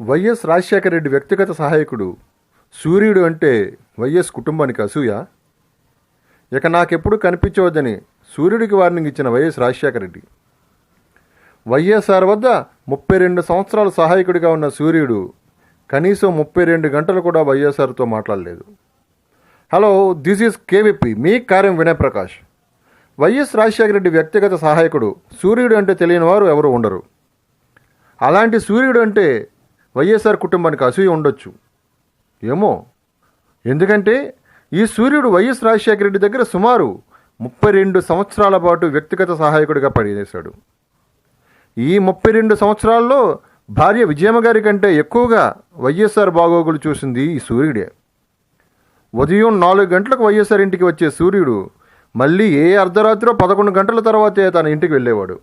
YS Rajasekhara Reddy వ్యక్తిగత సహాయకుడు. సూర్యుడు అంటే వైఎస్ కుటుంబానికి అసూయ. ఇక నాకెప్పుడు కనిపించవద్దని సూర్యుడికి వార్నింగ్ ఇచ్చిన వైఎస్ రాజశేఖర రెడ్డి. వైఎస్ఆర్ వద్ద ముప్పై రెండు సంవత్సరాల సహాయకుడిగా ఉన్న సూర్యుడు కనీసం ముప్పై రెండు గంటలు కూడా వైఎస్ఆర్తో మాట్లాడలేదు. Hello this is KVP. మీ కార్యం వినయ్ ప్రకాష్ వైఎస్ రాజశేఖర రెడ్డి వ్యక్తిగత సహాయకుడు. సూర్యుడు అంటే తెలియని వారు ఎవరు ఉండరు. అలాంటి సూర్యుడు అంటే వైఎస్ఆర్ కుటుంబానికి అసూయ ఉండొచ్చు. ఏమో? ఎందుకంటే ఈ సూర్యుడు వైఎస్ రాజశేఖర రెడ్డి దగ్గర సుమారు ముప్పై రెండు సంవత్సరాల పాటు వ్యక్తిగత సహాయకుడిగా పనిచేశాడు. ఈ ముప్పై రెండు సంవత్సరాల్లో భార్య విజయమ్మ గారి కంటే ఎక్కువగా వైఎస్ఆర్ బాగోగులు చూసింది ఈ సూర్యుడే. ఉదయం నాలుగు గంటలకు వైఎస్ఆర్ ఇంటికి వచ్చే సూర్యుడు మళ్ళీ ఏ అర్ధరాత్రిలో పదకొండు గంటల తర్వాతే తన ఇంటికి వెళ్ళేవాడు.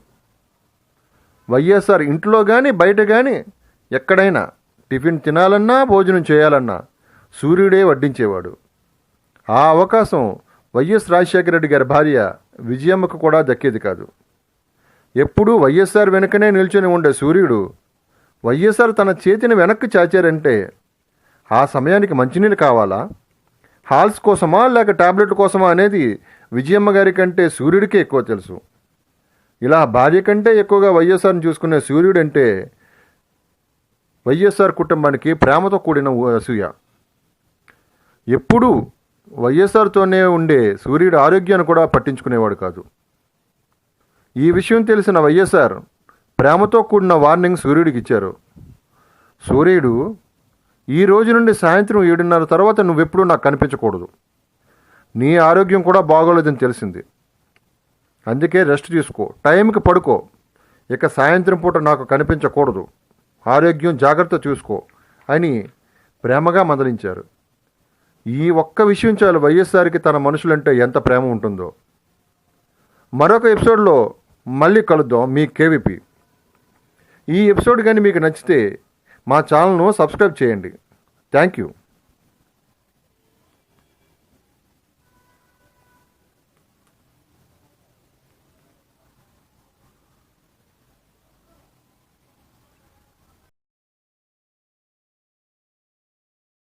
వైఎస్ఆర్ ఇంట్లో కానీ బయట కానీ ఎక్కడైనా టిఫిన్ తినాలన్నా భోజనం చేయాలన్నా సూర్యుడే వడ్డించేవాడు. ఆ అవకాశం వైఎస్ రాజశేఖర రెడ్డి గారి భార్య విజయమ్మకు కూడా దక్కేది కాదు. ఎప్పుడూ వైఎస్ఆర్ వెనుకనే నిల్చొని ఉండే సూర్యుడు వైఎస్ఆర్ తన చేతిని వెనక్కి చాచారంటే ఆ సమయానికి మంచినీళ్ళు కావాలా? హాల్స్ కోసమా లేక టాబ్లెట్ కోసమా అనేది విజయమ్మ గారి కంటే సూర్యుడికే ఎక్కువ తెలుసు. ఇలా భార్య కంటే ఎక్కువగా వైఎస్ఆర్ని చూసుకునే సూర్యుడంటే వైఎస్ఆర్ కుటుంబానికి ప్రేమతో కూడిన అసూయ ఎప్పుడూ వైఎస్ఆర్తోనే ఉండే సూర్యుడి ఆరోగ్యాన్ని కూడా పట్టించుకునేవాడు కాదు. ఈ విషయం తెలిసిన వైఎస్ఆర్ ప్రేమతో కూడిన వార్నింగ్ సూర్యుడికి ఇచ్చారు. సూర్యుడు ఈ రోజు నుండి సాయంత్రం ఏడున్నర తర్వాత నువ్వెప్పుడూ నాకు కనిపించకూడదు. నీ ఆరోగ్యం కూడా బాగోలేదని తెలిసింది. అందుకే రెస్ట్ తీసుకో. టైంకి పడుకో. ఇక సాయంత్రం పూట నాకు కనిపించకూడదు. ఆరోగ్యం జాగ్రత్త చూసుకో అని ప్రేమగా మందలించారు. ఈ ఒక్క విషయం చాలు వైఎస్ఆర్కి తన మనుషులంటే ఎంత ప్రేమ ఉంటుందో. మరొక ఎపిసోడ్లో మళ్ళీ కలుద్దాం మీ కేవీపీ. ఈ ఎపిసోడ్ కానీ మీకు నచ్చితే మా ఛానల్ను సబ్స్క్రైబ్ చేయండి. Thank you